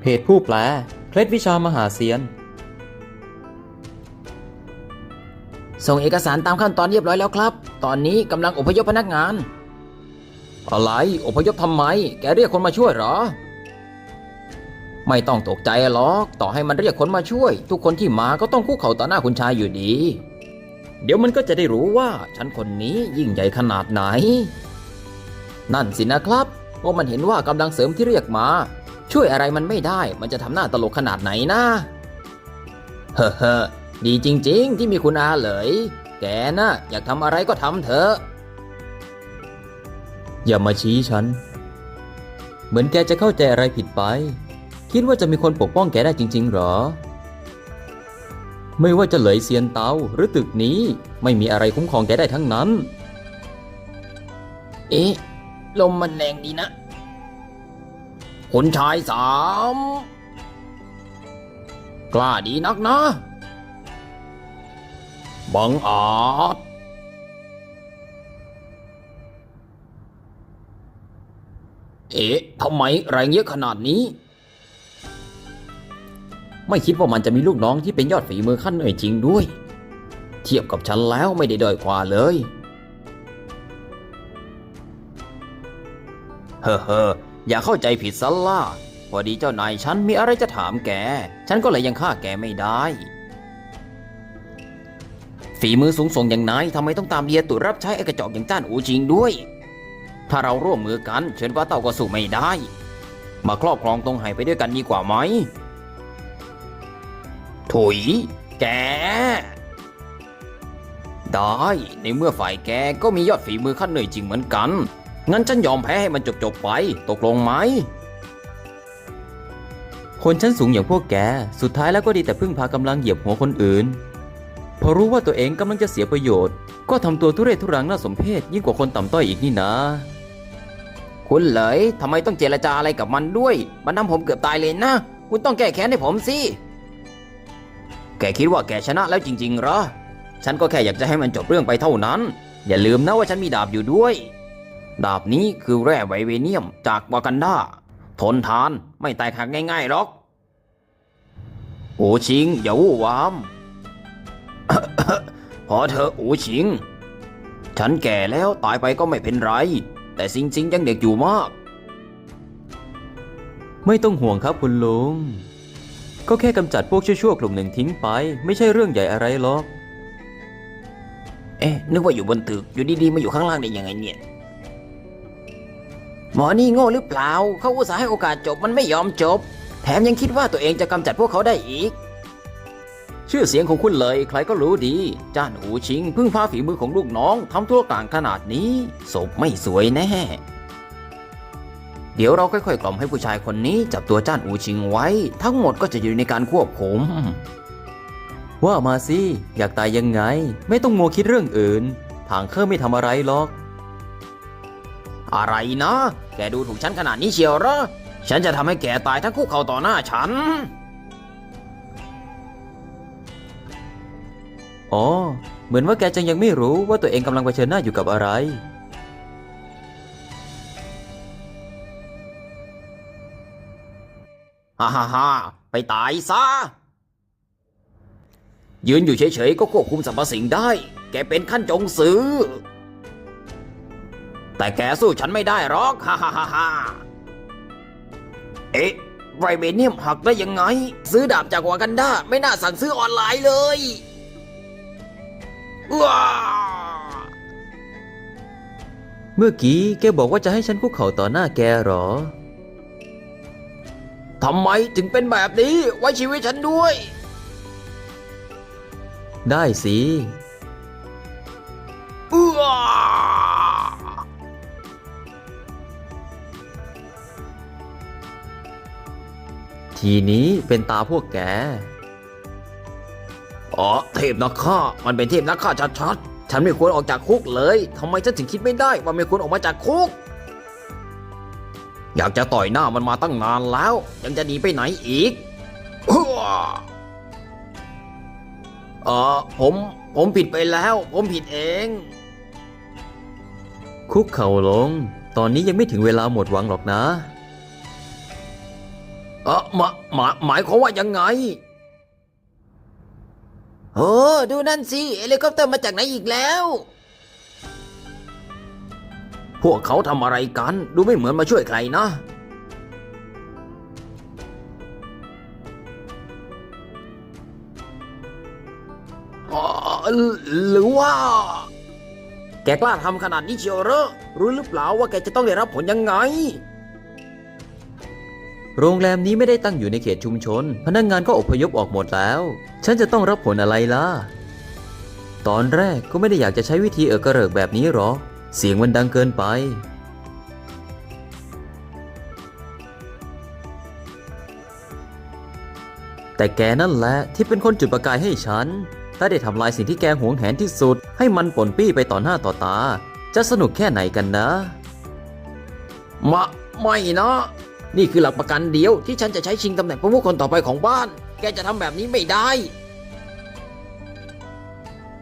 เพจผู้แปล เคล็ดวิชามหาเซียน ส่งเอกสารตามขั้นตอนเรียบร้อยแล้วครับ ตอนนี้กำลังอพยพพนักงาน อะไร อพยพทำไม แกเรียกคนมาช่วยเหรอ ไม่ต้องตกใจหรอก ต่อให้มันเรียกคนมาช่วย ทุกคนที่มาก็ต้องคุกเข่าต่อหน้าคุณชายอยู่ดี เดี๋ยวมันก็จะได้รู้ว่าฉันคนนี้ยิ่งใหญ่ขนาดไหน นั่นสินะครับเพราะมันเห็นว่ากำลังเสริมที่เรียกมา ช่วยอะไรมันไม่ได้ มันจะทำหน้าตลกขนาดไหนนะเฮ้อเฮ้อดีจริง ๆ ที่มีคุณอาเหลย แกน่ะอยากทำอะไรก็ทำเถอะ อย่ามาชี้ฉัน เหมือนแกจะเข้าใจอะไรผิดไป คิดว่าจะมีคนปกป้องแกได้จริง ๆ หรอ ไม่ว่าจะเหลยเซียนเตาหรือตึกนี้ไม่มีอะไรคุ้มครองแกได้ทั้งนั้น เอ๊ะ ลมมันแรงดีนะ คุณชายสาม กล้าดีนักนะ บังอาจเอ๊ะทำไมแรงเยอะขนาดนี้ ไม่คิดว่ามันจะมีลูกน้องที่เป็นยอดฝีมือขั้นหน่อยจริงด้วย เทียบกับฉันแล้วไม่ได้ด้อยกว่าเลย เฮ้อ อย่าเข้าใจผิดซะล่ะพอดีเจ้านายฉันมีอะไรจะถามแก ฉันก็เลยยังฆ่าแกไม่ได้ ฝีมือสูงส่งอย่างนายทำไมต้องตามเดียตุรับใช้ไอ้กระจอกอย่างจ้านอูจริงด้วย ถ้าเราร่วมมือกันเชิญว่าเต่าก็สู้ไม่ได้ มาครอบครองตรงไหไปด้วยกันดีกว่าไหมถุย แก ได้ ในเมื่อฝ่ายแกก็มียอดฝีมือขั้นเหนื่อยจริงเหมือนกัน งั้นฉันยอมแพ้ให้มันจบๆไป ตกลงไหม คนชั้นสูงอย่างพวกแก สุดท้ายแล้วก็ดีแต่พึ่งพากำลังเหยียบหัวคนอื่น พอรู้ว่าตัวเองกำลังจะเสียประโยชน์ ก็ทำตัวทุเรศทุรังน่าสมเพชยิ่งกว่าคนต่ำต้อยอีกนี่นะ คุณเหลยทำไมต้องเจรจาอะไรกับมันด้วย มันทำผมเกือบตายเลยนะ คุณต้องแก้แค้นให้ผมสิ แกคิดว่าแกชนะแล้วจริงๆเหรอ ฉันก็แค่อยากจะให้มันจบเรื่องไปเท่านั้น อย่าลืมนะว่าฉันมีดาบอยู่ด้วย ดาบนี้คือแร่ไวเวเนียมจากวากันดาทนทานไม่แตกหักง่ายๆหรอกอูชิง อย่าวู่วาม พอเธอะอูชิง ฉันแก่แล้วตายไปก็ไม่เป็นไร แต่ซิงซิงยังเด็กอยู่มาก ไม่ต้องห่วงครับคุณลุง ก็แค่กำจัดพวกชั่วๆกลุ่มหนึ่งทิ้งไป ไม่ใช่เรื่องใหญ่อะไรหรอก เอ๊ะ นึกว่าอยู่บนตึก อยู่ดีๆ มาอยู่ข้างล่างได้ยังไงเนี่ย หมอนี่โง่หรือเปล่า เขาอุตส่าห์ให้โอกาสจบมันไม่ยอมจบ แถมยังคิดว่าตัวเองจะกำจัดพวกเขาได้อีก ชื่อเสียงของคุณเลยใครก็รู้ดี จ้านหูชิงพึ่งพาฝีมือของลูกน้องทำธุรกลางขนาดนี้ศพไม่สวยแน่ เดี๋ยวเราค่อยๆกล่อมให้ผู้ชายคนนี้จับตัวจ้านอูชิงไว้ ทั้งหมดก็จะอยู่ในการควบคุมว่ามาสิอยากตายยังไง ไม่ต้องมัวคิดเรื่องอื่น ทางเครื่อร์ไม่ทำอะไรหรอก อะไรนะ แกดูถูกฉันขนาดนี้เชียวเหรอ ฉันจะทำให้แกตายทั้งคุกเขาต่อหน้าฉัน อ๋อ เหมือนว่าแกจะยังไม่รู้ว่าตัวเองกำลังเผชิญหน้าอยู่กับอะไร ฮ่าฮ่าฮ่าไปตายซะ ยืนอยู่เฉยๆก็ควบคุมสรรพสิ่งได้ แกเป็นขั้นจงซื้อ แต่แกสู้ฉันไม่ได้หรอกฮ่าฮ่าฮ่าฮ่าเอ๊ะไรเบเนียมหักได้ยังไง ซื้อดาบจากวากันดาไม่น่าสั่งซื้อออนไลน์เลยว้าเมื่อกี้แกบอกว่าจะให้ฉันคุกเข่าต่อหน้าแกเหรอทำไมถึงเป็นแบบนี้ ไว้ชีวิตฉันด้วย ได้สิว้า ทีนี้เป็นตาพวกแก อ๋อเทพนักฆ่ามันเป็นเทพนักฆ่าชัดๆ ฉันไม่ควรออกจากคุกเลย ทำไมฉันถึงคิดไม่ได้ว่าไม่ควรออกมาจากคุก อยากจะต่อยหน้ามันมาตั้งนานแล้ว ยังจะหนีไปไหนอีกเออผมผมผิดไปแล้ว ผมผิดเอง คุกเข่าลง ตอนนี้ยังไม่ถึงเวลาหมดหวังหรอกนะ เออหมาหมายหมายความว่ายังไง โอ้ดูนั่นสิเฮลิคอปเตอร์มาจากไหนอีกแล้ว พวกเขาทำอะไรกัน ดูไม่เหมือนมาช่วยใครนะอ๋อหรือว่า แกกล้าทำขนาดนี้เชียวเหรอรู้หรือเปล่าว่าแกจะต้องได้รับผลยังไง โรงแรมนี้ไม่ได้ตั้งอยู่ในเขตชุมชน พนักงงานก็อพยพออกหมดแล้ว ฉันจะต้องรับผลอะไรล่ะ ตอนแรกก็ไม่ได้อยากจะใช้วิธีเออกระเริกแบบนี้หรอกเสียงมันดังเกินไป แต่แกนั่นแหละที่เป็นคนจุดประกายให้ฉันถ้าได้ทำลายสิ่งที่แกหวงแหนที่สุด ให้มันป่นปี้ไปต่อหน้าต่อตา จะสนุกแค่ไหนกันนะ มะ ไม่นะ นี่คือหลักประกันเดียวที่ฉันจะใช้ชิงตำแหน่งผู้คนต่อไปของบ้าน แกจะทำแบบนี้ไม่ได้